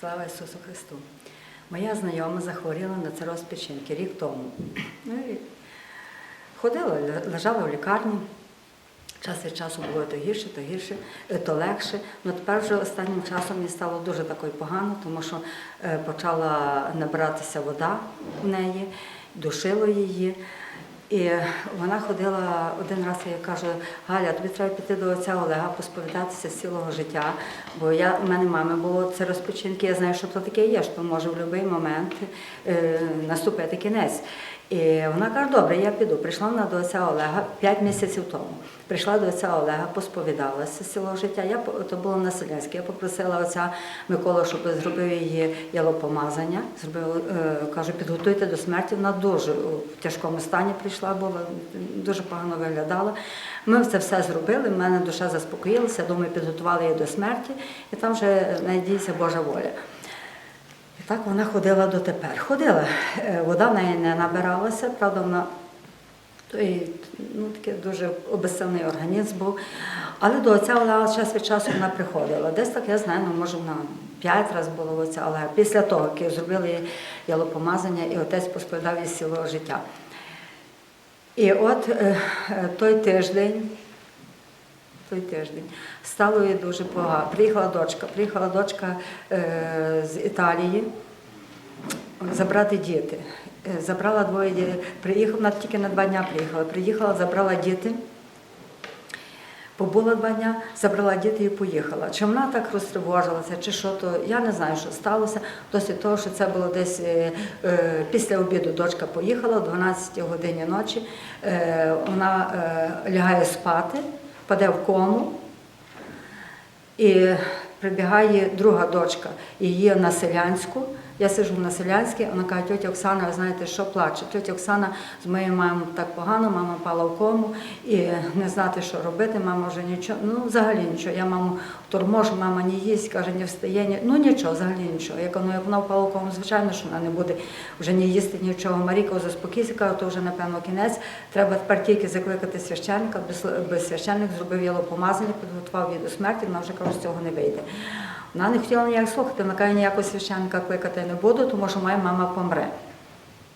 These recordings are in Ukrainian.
Слава Ісусу Христу! Моя знайома захворіла на цирроз печінки рік тому. Ну, і ходила, лежала в лікарні. Час від часу було то гірше, то гірше, е, то легше. Ну тепер вже останнім часом мені стало дуже такою погано, тому що е, почала набиратися вода в неї, душило її. І вона ходила один раз, я кажу, Галя, тобі треба піти до отця Олега, посповідатися з цілого життя. Бо я, в мене мами було це розпочинки, я знаю, що то таке є, що може в будь-який момент е, наступити кінець. І вона каже, добре, я піду. Прийшла вона до отця Олега 5 місяців тому. Прийшла до отця Олега, посповідалася з цілого життя. Я то було на Селянській. Я попросила отця Микола, щоб зробив її ялопомазання. Зробив, е, кажу, підготуйте до смерті. Вона дуже в тяжкому стані прийшла, була дуже погано виглядала. Ми це все зробили. в мене душа заспокоїлася. Думаю, підготували її до смерті, і там вже надіється Божа воля. Так вона ходила дотепер. Ходила. Е, Вода в неї не набиралася, правда, вона ну, такий дуже обесценний організм був. Але до отця Олега час від часу вона приходила. Десь так я знаю, ну, може вона п'ять разів була в отця Олега. Після того, як зробили ялопомазання, і отець посповідав з цілого життя. І от е, е, той тиждень, той тиждень стало їй дуже погано. Приїхала дочка, приїхала дочка е, з Італії забрати діти. Е, Забрала двоє дітей. Приїхала, вона тільки на два дня приїхала. Приїхала, забрала діти. Побула два дня, забрала діти і поїхала. Чи вона так розтривожилася, чи що то, я не знаю, що сталося. Досить того, що це було десь е, е, після обіду дочка поїхала, о 12 годині ночі. Е, вона е, лягає спати, паде в кому. І прибігає друга дочка, її на селянську. Я сиджу на селянській, вона каже, тьотя Оксана, ви знаєте, що плаче? Тьотя Оксана з моєю мамою так погано, мама пала в кому і не знати, що робити, мама вже нічого, ну взагалі нічого. Я маму торможу, мама не їсть, каже, не встає, ні, ну нічого, взагалі нічого. Я кажу, ну як вона впала в кому, звичайно, що вона не буде вже не їсти нічого. Маріка заспокійся, каже, то вже напевно кінець. Треба тепер тільки закликати священника, без, священник зробив ялопомазання, підготував її до смерті, вона вже каже, з цього не вийде. Вона не хотіла ніяк слухати, вона каже, ніякого священника кликати не буду, тому що моя мама помре.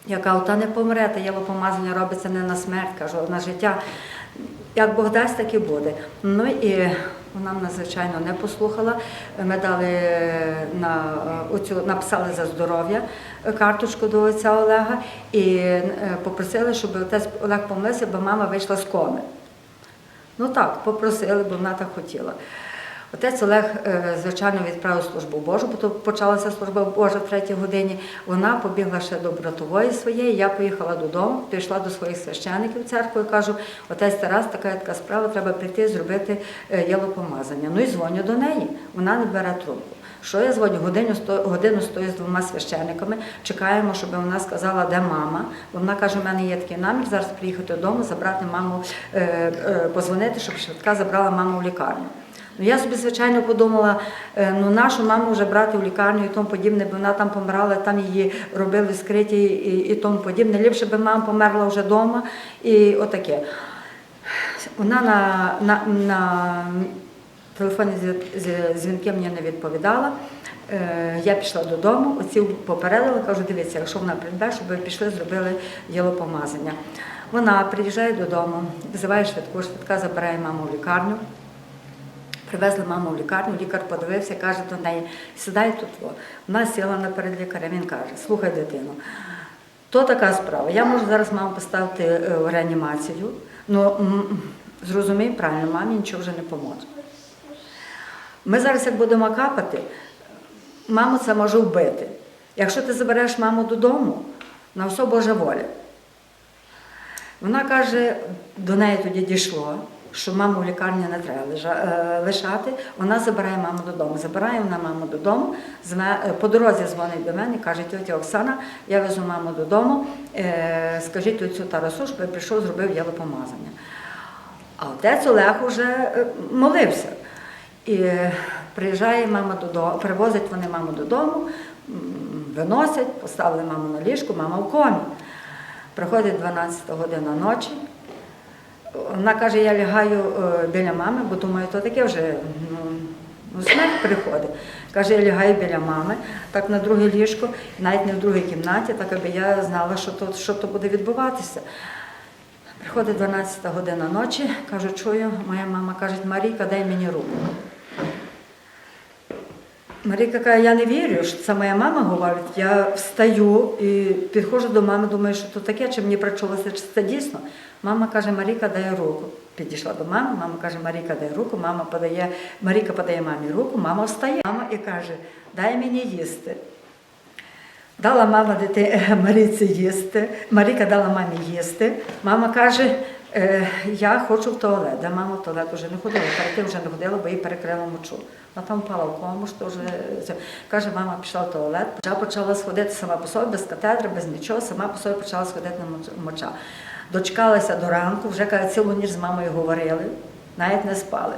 Я кажу, та не помре, та єлопомазання робиться не на смерть, кажу, на життя. Як Бог дасть, так і буде. Ну і вона мене, звичайно, не послухала. Ми дали на оцю, написали за здоров'я карточку до отця Олега і е, попросили, щоб отець Олег помилився, бо мама вийшла з коми. Ну так, попросили, бо вона так хотіла. Отець Олег, е, звичайно, відправив службу Божу, бо почалася служба Божа в третій годині. Вона побігла ще до братової своєї. Я поїхала додому, прийшла до своїх священиків і кажу, отець Тарас, така така справа, треба прийти зробити е, єлопомазання. Ну і дзвоню до неї. Вона не бере трубку. Що я дзвоню? Годину, годину стою з двома священиками, чекаємо, щоб вона сказала, де мама. Вона каже, у мене є такий намір зараз приїхати додому, забрати маму, е, е, позвонити, щоб швидка забрала маму в лікарню. Ну, я собі, звичайно, подумала, е, ну нашу маму вже брати в лікарню і тому подібне, бо вона там помирала, там її робили скриті і, і тому подібне. Ліпше би мама померла вже вдома і отаке. Вона на, на, на телефонні дзві- дзві- дзвінки мені не відповідала. Е, Я пішла додому, оці попередила, кажу, дивіться, якщо вона прийде, щоб ви пішли, зробили єлопомазання. Вона приїжджає додому, визиває швидку, швидка забирає маму в лікарню. Привезли маму в лікарню, лікар подивився, каже до неї, сідай тут. Вона сіла наперед лікаря, він каже, слухай дитину, то така справа. Я можу зараз маму поставити е, в реанімацію, але зрозумій правильно, мамі нічого вже не поможе. Ми зараз, як будемо капати, маму це може вбити. Якщо ти забереш маму додому, на все Божа воля. Вона каже, до неї тоді дійшло, що маму в лікарні не треба е, лишати. Вона забирає маму додому. Забирає вона маму додому. е, По дорозі дзвонить до мене, каже, тетя Оксана, я везу маму додому, е, скажіть оцю Тарасу, щоб я прийшов, зробив єлопомазання. А отець Олег уже молився. І приїжджає мама додому, привозять вони маму додому, виносять, поставили маму на ліжку, мама в комі. Приходить 12 година ночі. Вона каже, я лягаю е, біля мами, бо думаю, то таке вже ну, ну, смерть приходить. Каже, я лягаю біля мами, так на друге ліжко, навіть не в другій кімнаті, так аби я знала, що то, що то буде відбуватися. Приходить 12 година ночі, кажу, чую, моя мама каже, Марійка, дай мені руку. Марійка каже, я не вірю, що це моя мама говорить. Я встаю і підходжу до мами, думаю, що то таке, чи мені причулося, чи це дійсно. Мама каже, Марійка, дай руку. Підійшла до мами, мама каже, Марійка, дай руку, мама подає, Марійка подає мамі руку, мама встає. Мама і каже, дай мені їсти. Дала мама дити Маріці їсти. Маріка дала мамі їсти. Мама каже, «Е, я хочу в туалет. де мама в туалет вже не ходила, перед тим вже не ходила, бо їй перекрила мочу. Вона там впала в кому, що вже каже, мама пішла в туалет, почала почала сходити сама по собі, без катедри, без нічого, сама по собі почала сходити на моч- моча. Дочекалася до ранку, вже каже, цілу ніч з мамою говорили, навіть не спали.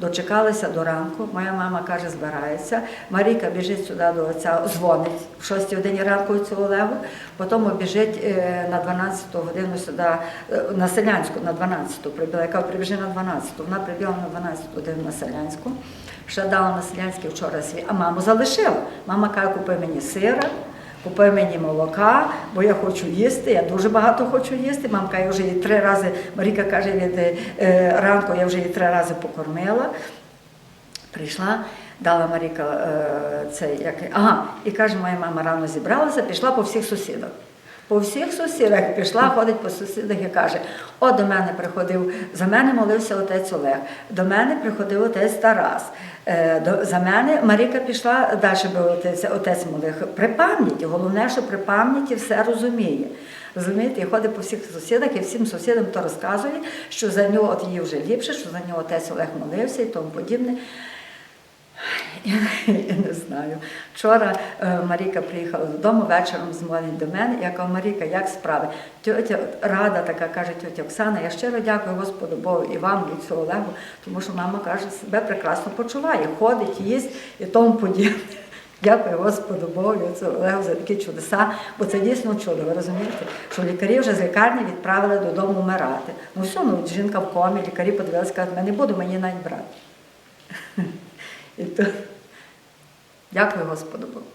Дочекалися до ранку, моя мама каже, збирається. Марійка біжить сюди до отця, дзвонить в 6 годині ранку цю Олегу, потім біжить е, на 12 годину сюди, е, на Селянську, на 12 прибіла. Яка прибіжи на 12, вона прибіла на 12 годину на Селянську. Ще дала на Селянській вчора свій, а маму залишила. Мама каже, купи мені сира, Купи мені молока, бо я хочу їсти, я дуже багато хочу їсти. Мамка я вже її три рази, Маріка каже, від е, ранку я вже її три рази покормила. Прийшла, дала Маріка е, цей, як, ага, і каже, моя мама рано зібралася, пішла по всіх сусідах. По всіх сусідах пішла, ходить по сусідах і каже: о, до мене приходив, за мене молився отець Олег, до мене приходив отець Тарас. Е, за мене Маріка пішла далі, бо отець, отець молив. При пам'яті, головне, що при пам'яті все розуміє. Розумієте, і ходить по всіх сусідах і всім сусідам то розказує, що за нього от їй вже ліпше, що за нього отець Олег молився і тому подібне. Я, не знаю. Вчора е, Маріка приїхала додому вечором дзвонить до мене. Я кажу, Маріка, як справи? Тьотя рада така каже, тьотя Оксана, я щиро дякую Господу Богу і вам, і цього Олегу, тому що мама каже, себе прекрасно почуває, ходить, їсть і тому подібне. Дякую Господу Богу, і Олегу за такі чудеса, бо це дійсно чудо, ви розумієте, що лікарі вже з лікарні відправили додому вмирати. Ну все, ну жінка в комі, лікарі подивилися, кажуть, ми не буду мені навіть брати. І то... Дякую Господу Богу.